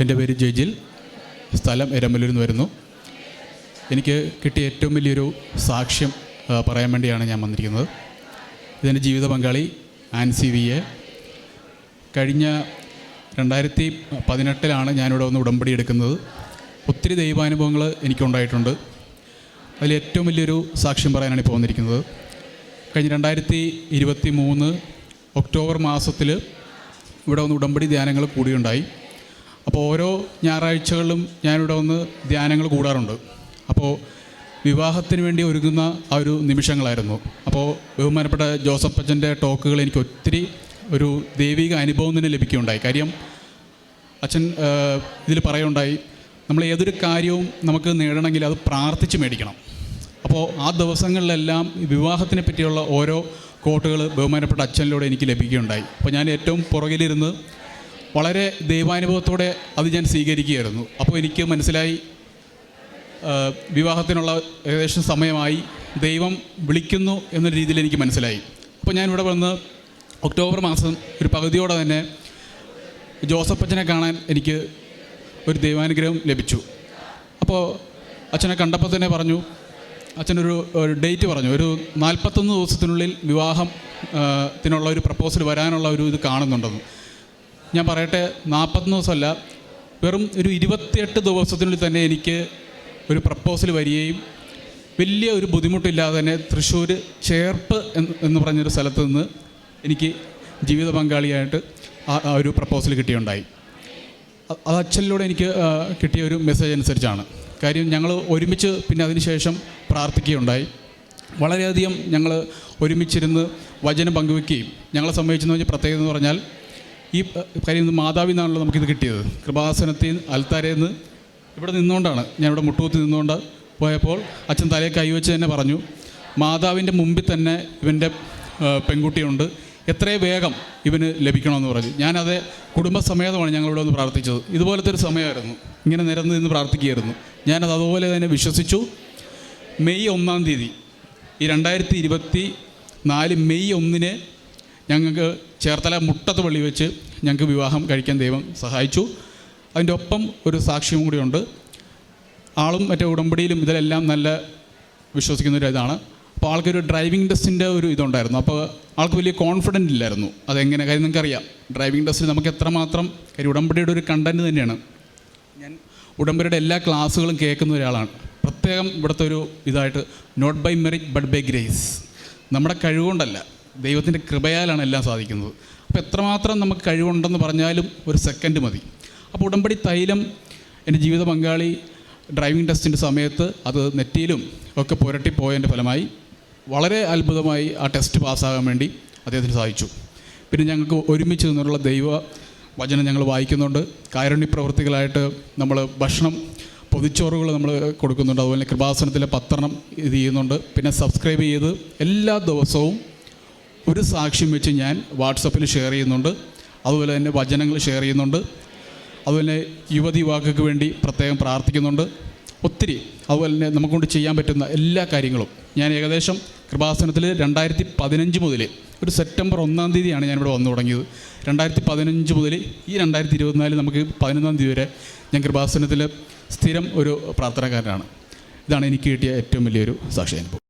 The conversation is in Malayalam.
എന്റെ പേര് ജെജിൽ. സ്ഥലം എരമലൂരിൽ നിന്ന് വരുന്നു. എനിക്ക് കിട്ടിയ ഏറ്റവും വലിയൊരു സാക്ഷ്യം പറയാൻ വേണ്ടിയാണ് ഞാൻ വന്നിരിക്കുന്നത്. ഇതെന്റെ ജീവിത പങ്കാളി ആൻസി വി എ. കഴിഞ്ഞ രണ്ടായിരത്തി പതിനെട്ടിലാണ് ഞാനിവിടെ വന്ന് ഉടമ്പടി എടുക്കുന്നത്. ഒത്തിരി ദൈവാനുഭവങ്ങൾ എനിക്കുണ്ടായിട്ടുണ്ട്. അതിൽ ഏറ്റവും വലിയൊരു സാക്ഷ്യം പറയാനാണ് ഇപ്പോൾ വന്നിരിക്കുന്നത്. കഴിഞ്ഞ രണ്ടായിരത്തി ഇരുപത്തി മൂന്ന് ഒക്ടോബർ മാസത്തിൽ ഇവിടെ വന്ന് ഉടമ്പടി ധ്യാനങ്ങൾ കൂടിയുണ്ടായി. അപ്പോൾ ഓരോ ഞായറാഴ്ചകളിലും ഞാനിവിടെ വന്ന് ധ്യാനങ്ങൾ കൂടാറുണ്ട്. അപ്പോൾ വിവാഹത്തിന് വേണ്ടി ഒരുങ്ങുന്ന ആ ഒരു നിമിഷങ്ങളായിരുന്നു. അപ്പോൾ ബഹുമാനപ്പെട്ട ജോസഫ് അച്ഛന്റെ ടോക്കുകൾ എനിക്ക് ഒത്തിരി ഒരു ദൈവിക അനുഭവം തന്നെ ലഭിക്കുകയുണ്ടായി. കാര്യം അച്ഛൻ ഇതിൽ പറയുണ്ടായി നമ്മൾ ഏതൊരു കാര്യവും നമുക്ക് നേടണമെങ്കിൽ അത് പ്രാർത്ഥിച്ച് മേടിക്കണം. അപ്പോൾ ആ ദിവസങ്ങളിലെല്ലാം വിവാഹത്തിനെ പറ്റിയുള്ള ഓരോ കോട്ടുകൾ ബഹുമാനപ്പെട്ട അച്ഛനിലൂടെ എനിക്ക് ലഭിക്കുകയുണ്ടായി. അപ്പോൾ ഞാൻ ഏറ്റവും പുറകിലിരുന്ന് വളരെ ദൈവാനുഭവത്തോടെ അത് ഞാൻ സ്വീകരിക്കുകയായിരുന്നു. അപ്പോൾ എനിക്ക് മനസ്സിലായി വിവാഹത്തിനുള്ള ഏകദേശം സമയമായി ദൈവം വിളിക്കുന്നു എന്ന രീതിയിൽ എനിക്ക് മനസ്സിലായി. അപ്പോൾ ഞാൻ ഞാനിവിടെ വന്ന് ഒക്ടോബർ മാസം ഒരു പകുതിയോടെ തന്നെ ജോസഫ് അച്ഛനെ കാണാൻ എനിക്ക് ഒരു ദൈവാനുഗ്രഹം ലഭിച്ചു. അപ്പോൾ അച്ഛനെ കണ്ടപ്പോൾ തന്നെ പറഞ്ഞു അച്ഛനൊരു ഡേറ്റ് പറഞ്ഞു ഒരു നാൽപ്പത്തൊന്ന് ദിവസത്തിനുള്ളിൽ വിവാഹം ത്തിനുള്ള ഒരു പ്രപ്പോസൽ വരാനുള്ള ഒരു ഇത് കാണുന്നുണ്ടെന്ന്. ഞാൻ പറയട്ടെ നാൽപ്പത്തൊന്ന് ദിവസമല്ല വെറും ഒരു ഇരുപത്തിയെട്ട് ദിവസത്തിനുള്ളിൽ തന്നെ എനിക്ക് ഒരു പ്രപ്പോസൽ വരികയും വലിയ ഒരു ബുദ്ധിമുട്ടില്ലാതെ തന്നെ തൃശ്ശൂർ ചേർപ്പ് എന്ന് പറഞ്ഞൊരു സ്ഥലത്ത് നിന്ന് എനിക്ക് ജീവിത പങ്കാളിയായിട്ട് ആ ഒരു പ്രപ്പോസൽ കിട്ടിയുണ്ടായി. അത് അച്ഛനിലൂടെ എനിക്ക് കിട്ടിയ ഒരു മെസ്സേജ് അനുസരിച്ചാണ്. കാര്യം ഞങ്ങൾ ഒരുമിച്ച് പിന്നെ അതിനുശേഷം പ്രാർത്ഥിക്കുകയുണ്ടായി. വളരെയധികം ഞങ്ങൾ ഒരുമിച്ചിരുന്ന് വചനം പങ്കുവെക്കുകയും ഞങ്ങളെ സംബന്ധിച്ചെന്ന് പറഞ്ഞാൽ പ്രത്യേകത എന്ന് പറഞ്ഞാൽ ഈ കാര്യം മാതാവിൽ നിന്നാണല്ലോ നമുക്കിത് കിട്ടിയത്. കൃപാസനത്തിൽ അൽത്താരയിൽ നിന്ന് ഇവിടെ നിന്നുകൊണ്ടാണ്. ഞാൻ ഇവിടെ മുട്ടുകുത്തി നിന്നുകൊണ്ട് പോയപ്പോൾ അച്ഛൻ തലയെ കൈവച്ച് തന്നെ പറഞ്ഞു മാതാവിന്റെ മുമ്പിൽ തന്നെ ഇവന്റെ പെൺകുട്ടിയുണ്ട്. എത്രയും വേഗം ഇവന് ലഭിക്കണമെന്ന് പറഞ്ഞു. ഞാനത് കുടുംബസമേതമാണ് ഞങ്ങളിവിടെ ഒന്ന് പ്രാർത്ഥിച്ചത്. ഇതുപോലത്തെ ഒരു സമയമായിരുന്നു. ഇങ്ങനെ നിരന്ന് നിന്ന് പ്രാർത്ഥിക്കുകയായിരുന്നു. ഞാനത് അതുപോലെ തന്നെ വിശ്വസിച്ചു. മെയ് ഒന്നാം തീയതി ഈ രണ്ടായിരത്തി ഇരുപത്തി നാല് മെയ് ഒന്നിന് ഞങ്ങൾക്ക് ചേർത്തല മുട്ടത്ത് പള്ളി വെച്ച് ഞങ്ങൾക്ക് വിവാഹം കഴിക്കാൻ ദൈവം സഹായിച്ചു. അതിന്റെ ഒപ്പം ഒരു സാക്ഷ്യം കൂടിയുണ്ട് ആളും മറ്റേ ഉടമ്പടിയിലും ഇതിലെല്ലാം നല്ല വിശ്വസിക്കുന്ന ഒരു ഇതാണ്. അപ്പോൾ ആൾക്കൊരു ഡ്രൈവിംഗ് ടെസ്റ്റിന്റെ ഒരു ഇതുണ്ടായിരുന്നു. അപ്പോൾ ആൾക്ക് വലിയ കോൺഫിഡന്റ് ഇല്ലായിരുന്നു. അതെങ്ങനെ? കാര്യം നിങ്ങൾക്കറിയാം. ഡ്രൈവിംഗ് ടെസ്റ്റിൽ നമുക്ക് എത്രമാത്രം കാര്യം ഉടമ്പടിയുടെ ഒരു കണ്ടന്റ് തന്നെയാണ്. ഞാൻ ഉടമ്പടിയുടെ എല്ലാ ക്ലാസ്സുകളും കേൾക്കുന്ന ഒരാളാണ്. പ്രത്യേകം ഇവിടുത്തെ ഒരു ഇതായിട്ട് not by merit but by grace നമ്മുടെ കഴിവുകൊണ്ടല്ല. ദൈവത്തിന്റെ കൃപയാലാണ് എല്ലാം സാധിക്കുന്നത്. അപ്പോൾ എത്രമാത്രം നമുക്ക് കഴിവുണ്ടെന്ന് പറഞ്ഞാലും ഒരു സെക്കൻഡ് മതി. അപ്പോൾ ഉടമ്പടി തൈലം എന്റെ ജീവിത പങ്കാളി ഡ്രൈവിംഗ് ടെസ്റ്റിന്റെ സമയത്ത് അത് നെറ്റിയിലും ഒക്കെ പുരട്ടിപ്പോയതിന്റെ ഫലമായി വളരെ അത്ഭുതമായി ആ ടെസ്റ്റ് പാസ്സാകാൻ വേണ്ടി അദ്ദേഹത്തിന് സാധിച്ചു. പിന്നെ ഞങ്ങൾക്ക് ഒരുമിച്ച് നിന്നുള്ള ദൈവ വചനം ഞങ്ങൾ വായിക്കുന്നുണ്ട്. കാരുണ്യ പ്രവൃത്തികളായിട്ട് നമ്മൾ ഭക്ഷണം പൊതിച്ചോറുകൾ നമ്മൾ കൊടുക്കുന്നുണ്ട്. അതുപോലെ കൃപാസനത്തിലെ പത്രണം ഇത് ചെയ്യുന്നുണ്ട്. പിന്നെ സബ്സ്ക്രൈബ് ചെയ്ത് എല്ലാ ദിവസവും ഒരു സാക്ഷ്യം വെച്ച് ഞാൻ വാട്സപ്പിൽ ഷെയർ ചെയ്യുന്നുണ്ട്. അതുപോലെ തന്നെ വചനങ്ങൾ ഷെയർ ചെയ്യുന്നുണ്ട്. അതുപോലെ യുവതി വാക്കുകൾക്ക് വേണ്ടി പ്രത്യേകം പ്രാർത്ഥിക്കുന്നുണ്ട്. ഒത്തിരി അതുപോലെ തന്നെ നമുക്കൊണ്ട് ചെയ്യാൻ പറ്റുന്ന എല്ലാ കാര്യങ്ങളും. ഞാൻ ഏകദേശം കൃപാസനത്തിൽ രണ്ടായിരത്തി പതിനഞ്ച് മുതൽ ഒരു സെപ്റ്റംബർ ഒന്നാം തീയതിയാണ് ഞാനിവിടെ വന്നു തുടങ്ങിയത്. രണ്ടായിരത്തി പതിനഞ്ച് മുതൽ ഈ രണ്ടായിരത്തി ഇരുപത്തിനാല് നമുക്ക് പതിനൊന്നാം തീയതി വരെ ഞാൻ കൃപാസനത്തിൽ സ്ഥിരം ഒരു പ്രാർത്ഥനക്കാരനാണ് ഇതാണ് എനിക്ക് കിട്ടിയ ഏറ്റവും വലിയൊരു സാക്ഷി അനുഭവം